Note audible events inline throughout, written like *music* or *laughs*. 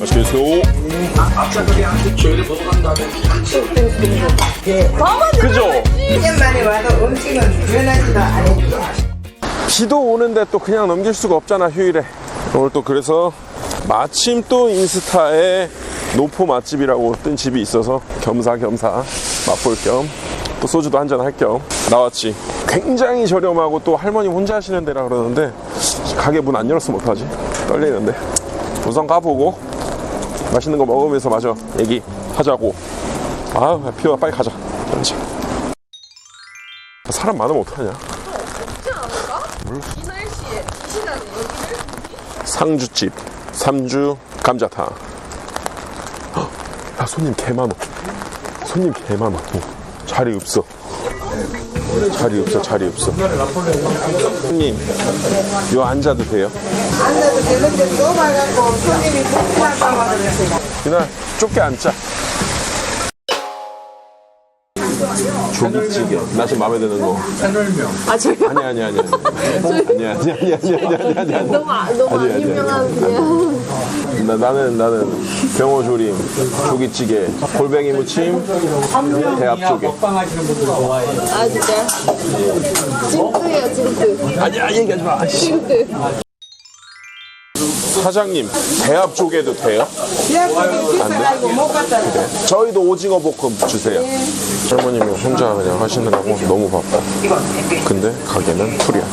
맛있게 드세요. 그죠? 1년 만에 와도 음식은 변하지도 않았죠. 비도 오는데 또 그냥 넘길 수가 없잖아 휴일에 오늘 또 그래서 마침 또 인스타에 노포 맛집이라고 뜬 집이 있어서 겸사겸사 맛볼 겸 또 소주도 한잔 할 겸 나왔지 굉장히 저렴하고 또 할머니 혼자 하시는 데라 그러는데 가게 문 안 열었으면 어떡하지 떨리는데 우선 가보고 맛있는 거 먹으면서 마저 얘기하자고. 아 피워 빨리 가자. 그렇지. 사람 많으면 어떡하냐? 이 날씨에 이 시간에 여기를 상주집 삼주 감자탕. 헉, 야 손님 개 많어 손님 개 많어 어, 자리 없어 자리 없어 자리 없어. 손님 요 앉아도 돼요? 앉아도 되는데 좁아갖고 손님이 불편할까봐 그랬어요. 그날 좁게 앉자. 조기찌개. 나 지금 마음에 드는 거. 아 저요? 아니 아니 아니 아니. 아니 아니 아니 아니 아니 아니 아니. 너무 아- 너무 아니, 안 아니, 유명한 그냥 나, 나는 나는 병어조림, 조기찌개, 골뱅이 무침, 대합 조개. 먹방하시는 분들 좋아해요. 아 진짜 징크예요 징크 아니야 얘기하지 마. 징크 사장님 대합 조개도 돼요? 비싸가지고 못 갖다 줘. 저희도 오징어 볶음 주세요. 할머님이 혼자 그냥 하시느라고 너무 바빠. 근데 가게는 풀이야.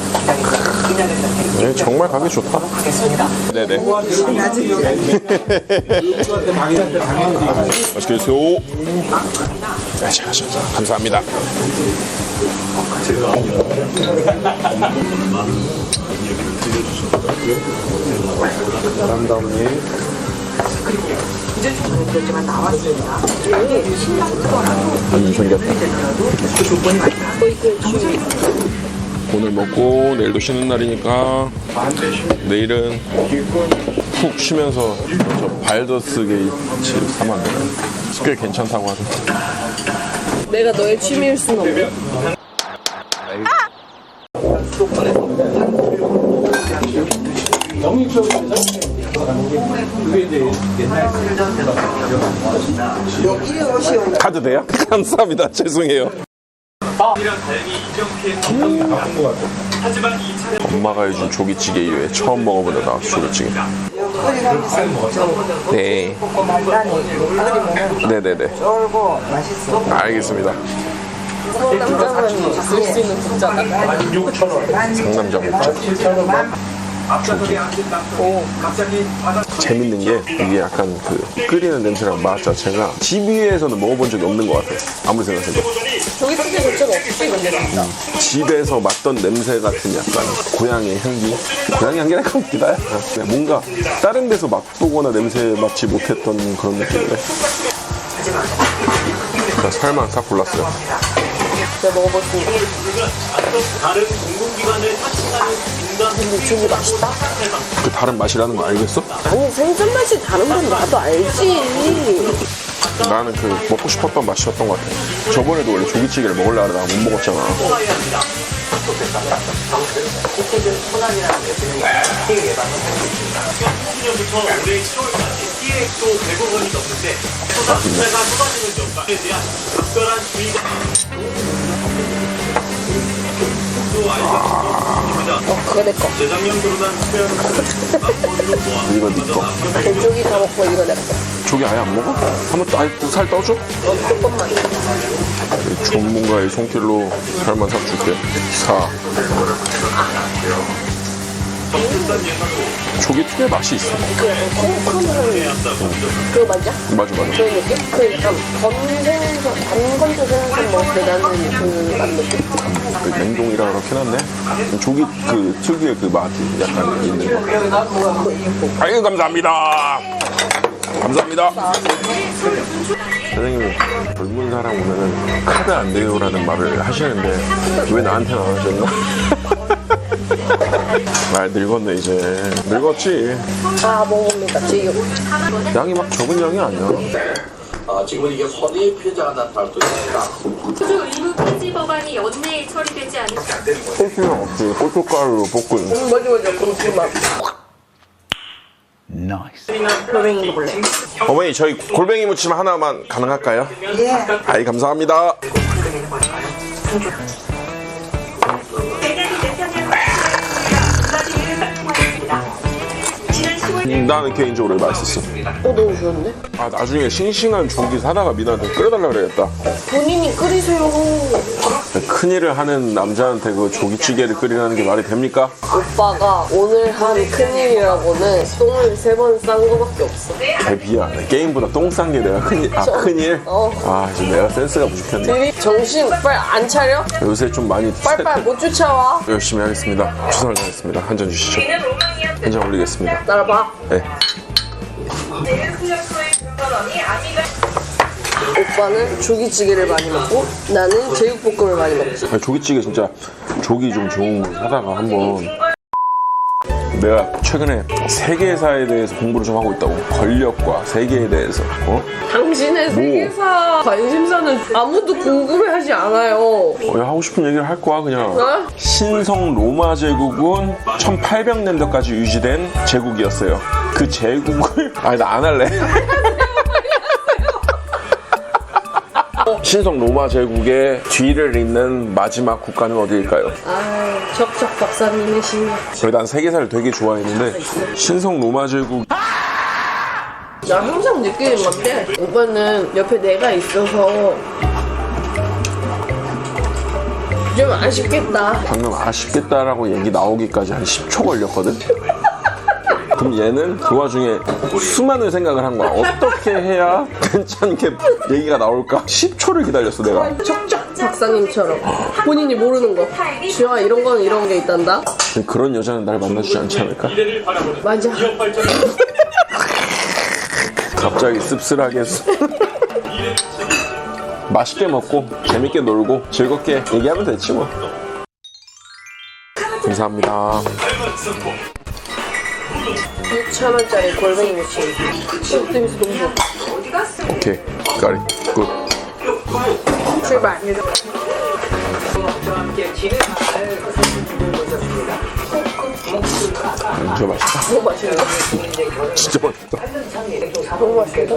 네, 정말 가기 좋다. 네네. *laughs* 맛있게 드세요. 네, 잘 하셨다. 감사합니다. 담당님. 이제 좀그렇지만 나왔습니다. 이게 신랑 거라도 음, 생겼다. 조건이 맞다. 정신이 오늘 먹고 내일도 쉬는 날이니까 내일은 푹 쉬면서 저 발더스 게이츠 사면 돼. 꽤 괜찮다고 하죠. 내가 너의 취미일 순 없네. 가도 돼요? *laughs* 감사합니다. 죄송해요. 엄마가 해준 조기찌개 이외에 처음 먹어보는 나 조기찌개. 네. 고만단이 끓이면 네네네. 쫄고 맛있어. 알겠습니다. 상남자만 쓸수 있는 국자다 상남자 먹자. 재밌는 게 이게 약간 그 끓이는 냄새랑 맛 자체가 집 위에서는 먹어본 적이 없는 것 같아요. 아무리 생각해도. 없지 근데 진짜 집에서 맡던 냄새 같은 약간 고향의 향기? 고향의 향기랄까 웃기다. 그냥 뭔가 다른 데서 맛보거나 냄새 맡지 못했던 그런 느낌이네. 자, 살만 딱 골랐어요. 내가 먹어봤으니까 근데 진이 맛있다? 그 다른 맛이라는 거 알겠어? 아니 생선 맛이 다른 건 나도 알지 나는 그 먹고 싶었던 맛이었던 것 같아. 저번에도 원래 조기찌개를 먹으려 하다가 못 먹었잖아. 어 그거 내 거 *laughs* 이거 네 거. 개쪽이 다 먹고 이거 내 거 조기 아예 안 먹어? 한번 또- 아예 살 떠줘? 조금만 전문가의 손길로 살만 싹 줄게. 사. 조기 특유의 맛이 있어. 그거 맞아? 맞아, 맞아. 그런 느낌? 그 약간 단건조 생선 먹을 때 나는 그맛 느낌? 그 냉동이라 그렇긴 한데 조기 그 특유의 그 맛이 약간 있는 거. 아유 감사합니다. 감사합니다. 사장님이 젊은 사람 오면은 카드 안 돼요라는 말을 하시는데 왜 나한테는 안 하셨나? *laughs* 말 늙었네 이제 늙었지 아 먹습니다 지금 양이 막 적은 양이 아니야 아, 지금은 이게 선의 피해자가 나타날 수 있습니다. 수조 의무 폐지 법안이 연내에 처리되지 않은 소스랑 없이 고춧가루로 볶은 맞아 맞아 그렇지만 골뱅이 먹을래. 어머니 저희 골뱅이 무침 하나만 가능할까요? 예. 아이 감사합니다. 음, 나는 개인적으로 맛있었어. 어 너무 좋은데? 아 나중에 싱싱한 조기 사다가 미나한테 끓여달라 그래야겠다. 본인이 끓이세요. 큰일을 하는 남자한테 그 조기찌개를 끓이라는 게 말이 됩니까? 오빠가 오늘 한 큰일이라고는 똥을 세 번 싼 거밖에 없어. 개비야. 게임보다 똥 싼 게 내가 큰일. 아 큰일? 어. 아 지금 내가 센스가 부족했네. 들이 정신 빨리 안 차려? 요새 좀 많이 빨빨 못 쫓아와. 열심히 하겠습니다. 최선을 다하겠습니다. 한 잔 주시죠. 한잔 올리겠습니다. 따라봐. 네. 오빠는 조기찌개를 많이 먹고 나는 제육볶음을 많이 먹지. 아니, 조기찌개 진짜 조기 좀 좋은 거 사다가 한번 내가 최근에 세계사에 대해서 공부를 좀 하고 있다고 권력과 세계에 대해서 어? 당신의 세계사 관심사는 아무도 궁금해하지 않아요. 어, 야, 하고 싶은 얘기를 할 거야 그냥 어? 신성 로마 제국은 1800년대까지 유지된 제국이었어요 그 제국을 *laughs* 아니 나 안 할래 신성 로마 제국의 뒤를 잇는 마지막 국가는 어디일까요? 아, 척척 박사님의 신. 그래 난 세계사를 되게 좋아했는데 신성 로마 제국 나 항상 느끼는 건데 오빠는 옆에 내가 있어서 좀 아쉽겠다. 방금 아쉽겠다라고 얘기 나오기까지 한 10초 걸렸거든. 그럼 얘는 그 와중에 수많은 생각을 한 거야. 어떻게 해야 괜찮게 얘기가 나올까? 10초를 기다렸어, 내가. 척척 박사님처럼 본인이 모르는 거. 지아 이런 건 이런 게 있단다. 그런 여자는 날 만나주지 않지 않을까? 맞아. 갑자기 씁쓸하게. 수- 맛있게 먹고, 재밌게 놀고, 즐겁게 얘기하면 됐지 뭐. 감사합니다. 6천 원짜리 골뱅이 무침. 너무 좋아. 오케이. 까리. 굿. 출발. 진짜 맛있다. 너무 맛있는데? 진짜 맛있다. 너무 맛있다.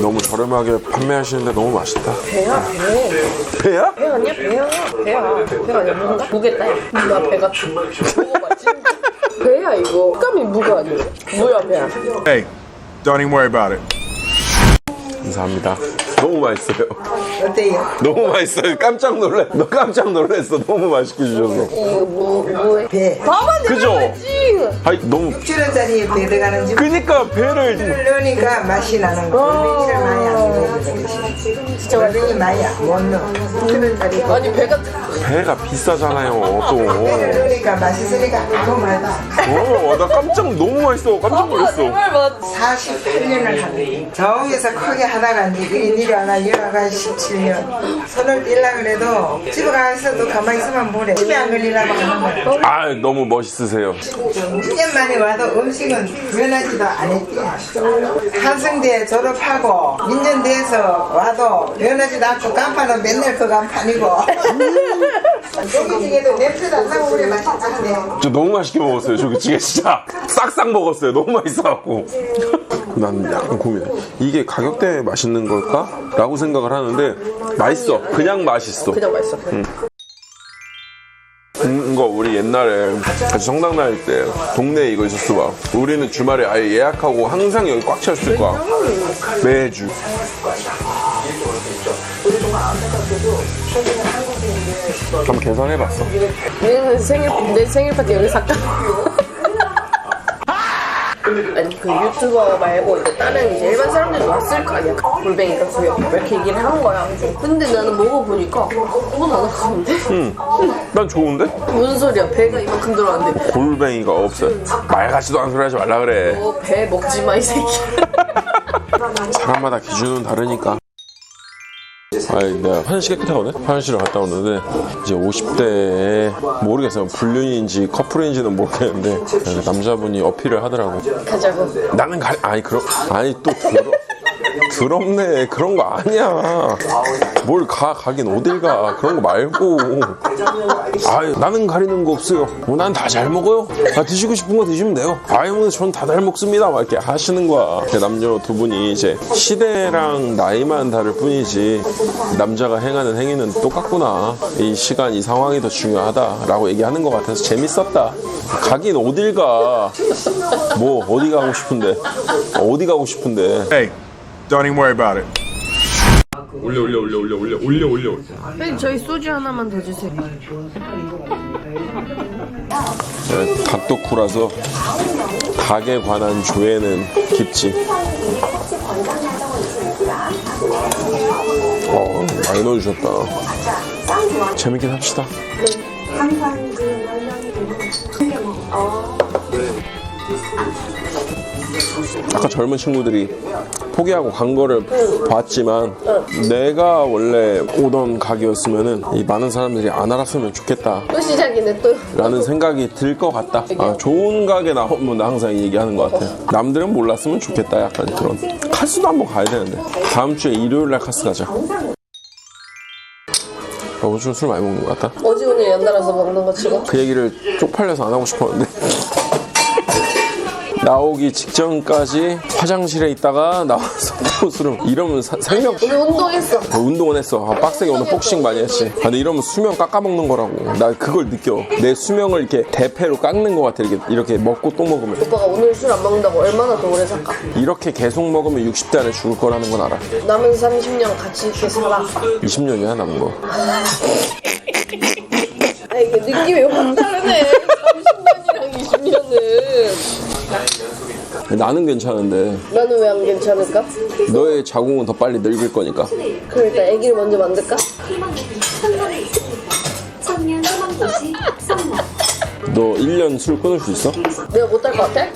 너무 저렴하게 판매하시는데 너무 맛있다. 배야 배. 배야? 배 아니야 배야. 배야. 배가 아니야 뭔가? 무겠다 야. 나 배가 먹어봤지? 배야 이거. 식감이 무가 아니야. 무야 배야. Hey, don't even worry about it. 감사합니다. 너무 맛있어요. 어때요? 너무 맛있어요. 깜짝 놀래. 너 깜짝 놀랐어. 너무 맛있게 주셔서. 이거 무 무에. 배. 봐봐 내가 그죠? 알지. 아이 너무. 7원짜리 배 들어가는 집 그니까 배를 넣으니까 맛이 나는 거. 골뱅이를 많이 안. 진짜 골뱅이 많이 못 넣어. 7원짜리 아니 배가 배가 비싸잖아요. 또. 넣으니까 맛있으니까 아무 말도 안 해. 어, 나 깜짝 너무 맛있어. 깜짝 놀랐어. 정말 맛. 48년을 하네. 저기서 크게 하다가 이제 일이 하나 일어나가 17년. 손을 띨라 그래도 집에 가서도 가만히 있으면 뭐래. 집에 안 걸리려고 하는 거야. 아 너무 멋있으세요. 1년 만에 와도 음식은 변하지도 않았지. 한승대 졸업하고 민년대에서 와도 변하지도 않고 간판은 맨날 그 간판이고. 고기찌개도 냄새도 안 나고 그래 맛있던데. 저 너무 맛있게 먹었어요. 조기찌개 진짜 싹싹 먹었어요. 너무 맛있어갖고. 난 약간 고민해. 이게 가격 때문에 맛있는 걸까? 라고 생각을 하는데 맛있어. 그냥 맛있어. 그냥 맛있어. 음, 이거 우리 옛날에 성당 다닐 때 동네에 이거 있었어 봐. 우리는 주말에 아예 예약하고 항상 여기 꽉 찼을 거야. 매주. 한번 계산해봤어. 얘는 생일 내 생일 파티 여기 살까? 아니 그 유튜버 말고 이제 다른 이제 일반 사람들도 왔을 거 아니야 골뱅이가 구역 이렇게 얘기를 한 거야 근데 나는 먹어보니까 그건 안 아까운데? 난 좋은데? 무슨 소리야 배가 이만큼 들어왔는데 골뱅이가 없어요. 말 같지도 않은 소리 하지 말라 그래. 어, 배 먹지 마 이 새끼 *laughs* 사람마다 기준은 다르니까. 아니, 내가 화장실 깨끗하거든? 화장실을 갔다 오는데, 이제 50대에, 모르겠어요. 불륜인지 커플인지는 모르겠는데, 남자분이 어필을 하더라고. 가자고 나는 가, 아니, 그럼, 아니, 또, 더러, 부럽네. 그런 거 아니야. 뭘 가 가긴 어딜 가. 그런 거 말고. 아 나는 가리는 거 없어요. 뭐, 난 다 잘 먹어요. 아 드시고 싶은 거 드시면 돼요. 아유 전다 잘 먹습니다. 막 이렇게 하시는 거야. 그 남녀 두 분이 이제 시대랑 나이만 다를 뿐이지 남자가 행하는 행위는 똑같구나. 이 시간 이 상황이 더 중요하다라고 얘기하는 것 같아서 재밌었다. 가긴 어딜 가 뭐 어디 가고 싶은데? 어디 가고 싶은데 don't even worry about it. 올려 올려 올려 올려 올려 올려 올려 선생님 저희 소주 하나만 더 주세요. 네, 닭도쿠라서 닭에 관한 조회는 깊지. 어, 많이 넣어주셨다. 재밌긴 합시다. 아까 젊은 친구들이 포기하고 간 거를 봤지만 내가 원래 오던 가게였으면은 이 많은 사람들이 안 알았으면 좋겠다. 또 시작이네 또. 라는 생각이 들 것 같다. 아, 좋은 가게 나오면 나 항상 얘기하는 것 같아. 남들은 몰랐으면 좋겠다. 약간 그런. 카스도 한번 가야 되는데. 다음 주에 일요일 날 카스 가자. 어, 요즘 술 많이 먹는 것 같다. 어제 오늘 연달아서 먹는 거 치고. 그 얘기를 쪽팔려서 안 하고 싶었는데. 나오기 직전까지 화장실에 있다가 나와서 *laughs* 또 술을 이러면 사- 생명 오늘 운동했어. 어, 운동은 했어. 아, 빡세게 오늘 복싱 많이 했지. 아, 근데 이러면 수명 깎아먹는 거라고. 나 그걸 느껴. 내 수명을 이렇게 대패로 깎는 것 같아. 이렇게, 이렇게 먹고 또 먹으면. 오빠가 오늘 술 안 먹는다고 얼마나 더 오래 살까? 이렇게 계속 먹으면 60대 안에 죽을 거라는 건 알아. 남은 30년 같이 이렇게 살아. 20년이야, 남은 거. 아 이게 느낌이 확 다르네. 30년이랑 20년은. 나는 괜찮은데, 나는 왜 안 괜찮을까? 너의 자궁은 더 빨리 늙을 거니까. 그러니까 아기를 먼저 만들까? 천년에 있습니다. 천년 희망 도시 성남. 너 1년 술 끊을 수 있어? 내가 못할 것 같아?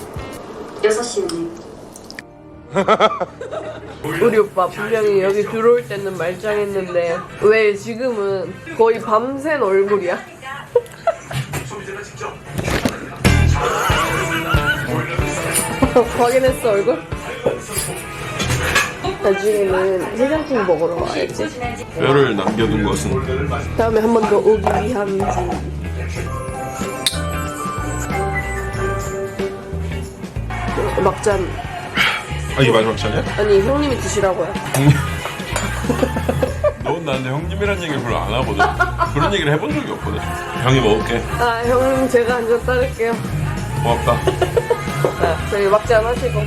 6시는 *laughs* 우리 오빠 분명히 여기 들어올 때는 말짱했는데 왜 지금은 거의 밤샌 얼굴이야? *laughs* 확인했어 얼굴? 나중에는 해장국 먹으러 와야지 뼈를 남겨둔 것은 다음에 한 번 더 오기 위함이지 막잔 아, 이게 마지막 차례야? 아니 형님이 드시라고요 *laughs* 넌 나한테 형님이란 얘기를 별로 안 하거든. 그런 얘기를 해본 적이 없거든. 형이 먹을게. 아 형님 제가 한 잔 따를게요 고맙다. 아, 저희 막잔 하시고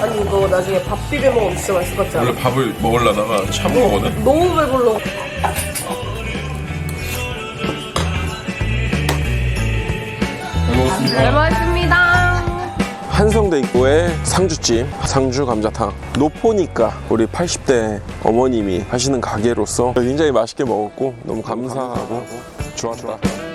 아니 이거 나중에 밥 비벼 먹으면 진짜 맛있을 것 같지 않아? 원래 밥을 먹으려다가 참거거든. 너무 배불러 잘 먹었습니다 한성대 입구에 상주집, 상주 감자탕. 노포니까 우리 80대 어머님이 하시는 가게로서 굉장히 맛있게 먹었고 너무 감사하고 좋았다.